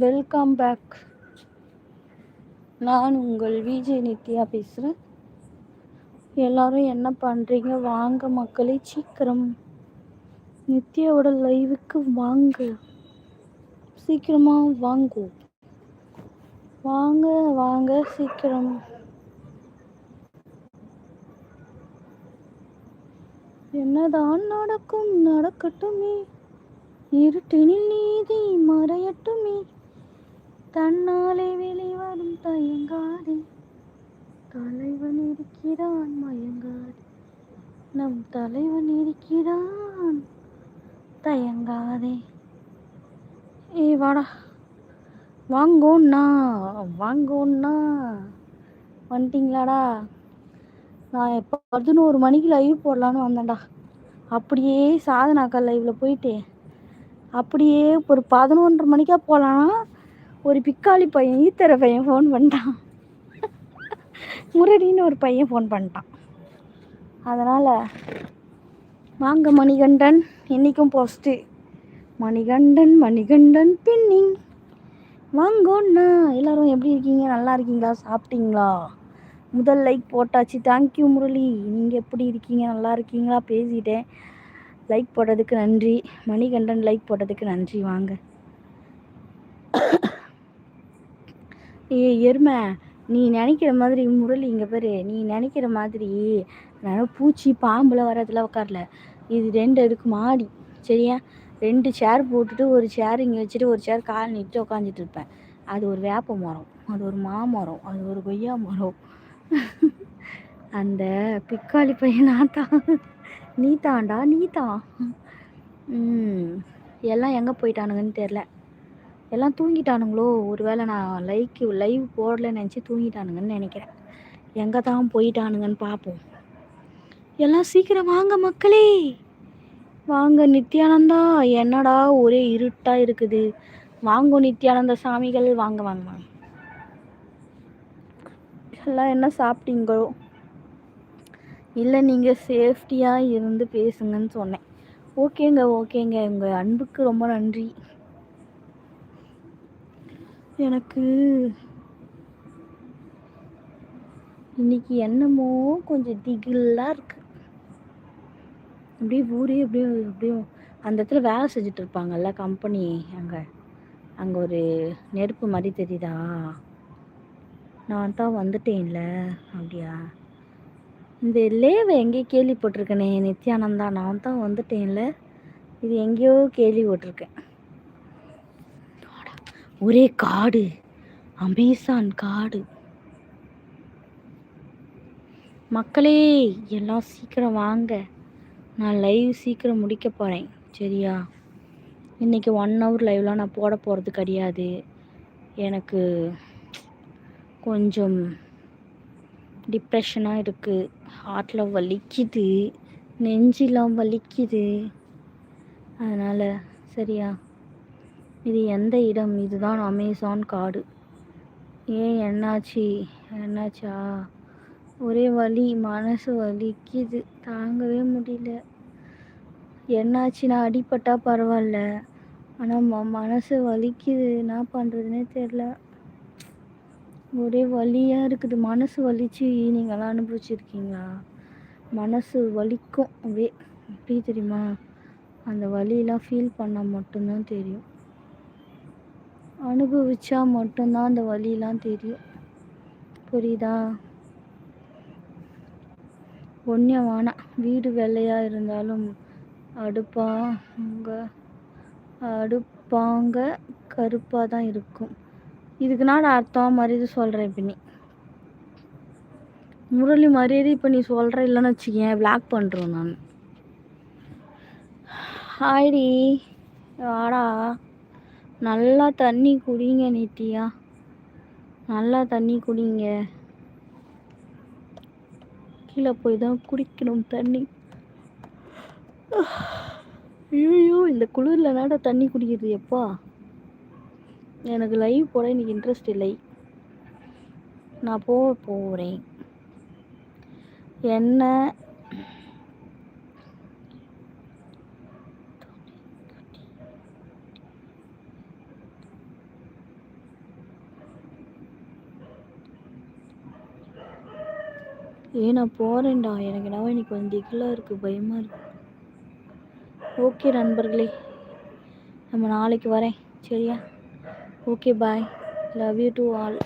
Welcome back நான் உங்கள் விஜய் நித்யா பேசுகிறேன் எல்லாரும் என்ன பண்ணுறீங்க வாங்க மக்களே சீக்கிரம். நித்யாவோட லைவுக்கு வாங்க. சீக்கிரமாக வாங்கோ. வாங்க வாங்க சீக்கிரம். என்னதான் நடக்கும் நடக்கட்டுமே. இருட்டினில் நீதி மறையட்டுமே. தன்னாலே வெளிவரும் தயங்காதே. தலைவன் இருக்கிறான் மயங்காதே. நம் தலைவன் இருக்கிறான் தயங்காதே. ஏய் வாடா. வாங்கோண்ணா வாங்கோண்ணா. வந்துட்டிங்களாடா. நான் எப்போ பதினோரு மணிக்கு லைவ் போடலான்னு வந்தேன்டா. அப்படியே சாதனாக்கா லைவில் போயிட்டு அப்படியே ஒரு பதினொன்றரை மணிக்கா போகலான்னா ஒரு பிக்காளி பையன் ஈத்தர பையன் ஃபோன் பண்ணிட்டான். முரடின்னு ஒரு பையன் ஃபோன் பண்ணிட்டான். அதனால் வாங்க மணிகண்டன் இன்றைக்கும் போஸ்ட்டு மணிகண்டன் மணிகண்டன் பின்னிங் வாங்கோண்ணா எல்லாரும் எப்படி இருக்கீங்க? நல்லா இருக்கீங்களா? சாப்பிட்டீங்களா? முதல் லைக் போட்டாச்சு. Thank you Murali. நீங்கள் எப்படி இருக்கீங்க? நல்லா இருக்கீங்களா? பேசிட்டேன். லைக் போட்டதுக்கு நன்றி. மணிகண்டன் லைக் போட்டதுக்கு நன்றி. வாங்க. ஏ எருமை நீ நினைக்கிற மாதிரி முரளி இங்கே பாரு நீ நினைக்கிற மாதிரி நான் பூச்சி பாம்புலாம் வரதுல உட்காரல இது ரெண்டு அதுக்கு மாடி சரியா? ரெண்டு சேர் போட்டுட்டு ஒரு சேர் இங்கே வச்சுட்டு ஒரு சேர் கால் நிட்டு உட்காந்துட்டு இருப்பேன். அது ஒரு வேப்ப மரம் அது ஒரு மாமரம் அது ஒரு கொய்யா மரம். அந்த பிக்காளி பையன் நான் தான் நீ தாண்டா நீ தான் எல்லாம் எங்கே போயிட்டானுங்கன்னு தெரில எல்லாம் தூங்கிட்டானுங்களோ? ஒரு வேளை நான் லைக்கு லைவ் போடலன்னு நினச்சி தூங்கிட்டானுங்கன்னு நினைக்கிறேன். எங்கே தான் போயிட்டானுங்கன்னு பார்ப்போம் எல்லாம் சீக்கிரம் வாங்க மக்களே. வாங்க நித்யானந்தா. என்னடா ஒரே இருட்டாக இருக்குது. வாங்க நித்யானந்த சாமிகள். வாங்க வாங்க வாங்க. எல்லாம் என்ன சாப்பிட்டீங்களோ இல்லை நீங்கள் சேஃப்டியாக இருந்து பேசுங்கன்னு சொன்னேன். ஓகேங்க ஓகேங்க. உங்கள் அன்புக்கு ரொம்ப நன்றி. எனக்கு இன்னைக்கு என்னமோ கொஞ்சம் திகிலாக இருக்கு. அப்படியே ஊரே அப்படியே அப்படியே அந்த இடத்துல வேலை செஞ்சுட்டு இருப்பாங்கல்ல கம்பெனி அங்கே. அங்கே ஒரு நெருப்பு மாதிரி தெரியுதா? நான் தான் வந்துட்டேன்ல அப்படியா? இந்த லேவை எங்கேயோ கேள்விப்பட்டிருக்கேனே நித்யானந்தா நான் தான் வந்துட்டேன்ல. இது எங்கேயோ கேள்விப்பட்டிருக்கேன் ஒரே காடு அமேசான் காடு. மக்களே எல்லாம் சீக்கிரம் வாங்க. நான் லைவ் சீக்கிரம் முடிக்க போகிறேன் சரியா? இன்றைக்கி ஒன் ஹவர் லைவ்லாம் நான் போட போகிறது கிடையாது. எனக்கு கொஞ்சம் டிப்ரெஷனாக இருக்குது ஹார்ட்டில் வலிக்குது. நெஞ்செலாம் வலிக்குது. அதனால் சரியா? இது எந்த இடம்? இதுதான் அமேசான் காடு. ஏன் என்னாச்சு? என்னாச்சா? ஒரே வலி மனசு வலிக்குது. தாங்கவே முடியல. என்னாச்சு? நான் அடிப்பட்டா பரவாயில்ல. ஆனால் ம மனசு வலிக்குது. என்ன பண்ணுறதுனே தெரில ஒரே வலியாக இருக்குது. மனசு வலிச்சு நீங்களாம் அனுபவிச்சிருக்கீங்களா? மனசு வலிக்கும். அப்படியே எப்படி தெரியுமா? அந்த வலியெலாம் ஃபீல் பண்ணால் மட்டும்தான் தெரியும். அனுபவிச்சா மட்டும்தான் அந்த வலியெலாம் தெரியும். புரியுதா? ஒன்றும் வேணாம் வீடு வெள்ளையாக இருந்தாலும் அடுப்பாங்க அடுப்பாங்க கருப்பாக தான் இருக்கும். இதுக்கு நான் அர்த்தம் மரியாதை சொல்கிறேன் இப்போ நீ முரளி மரியாதை இப்போ நீ சொல்கிற இல்லைன்னு வச்சுக்கேன் பிளாக் பண்ணுறோம் நான். ஹாய்டி வாடா. நல்லா தண்ணி குடிங்க நித்தியா நல்லா தண்ணி குடிங்க. கீழே போய் தான் குடிக்கணும் தண்ணி. ஐயோ இந்த குளிரில் நாட தண்ணி குடிக்கிறது எப்பா? எனக்கு லைவ் போட இன்னைக்கு இன்ட்ரெஸ்ட் இல்லை. நான் போக போகிறேன் என்ன ஏய் நான் போகிறேன்டா எனக்கு என்னவோ இன்னைக்கு வந்து திகிலாக இருக்குது பயமாக இருக்குது ஓகே நண்பர்களே நம்ம நாளைக்கு வரேன் சரியா? Okay bye love you to all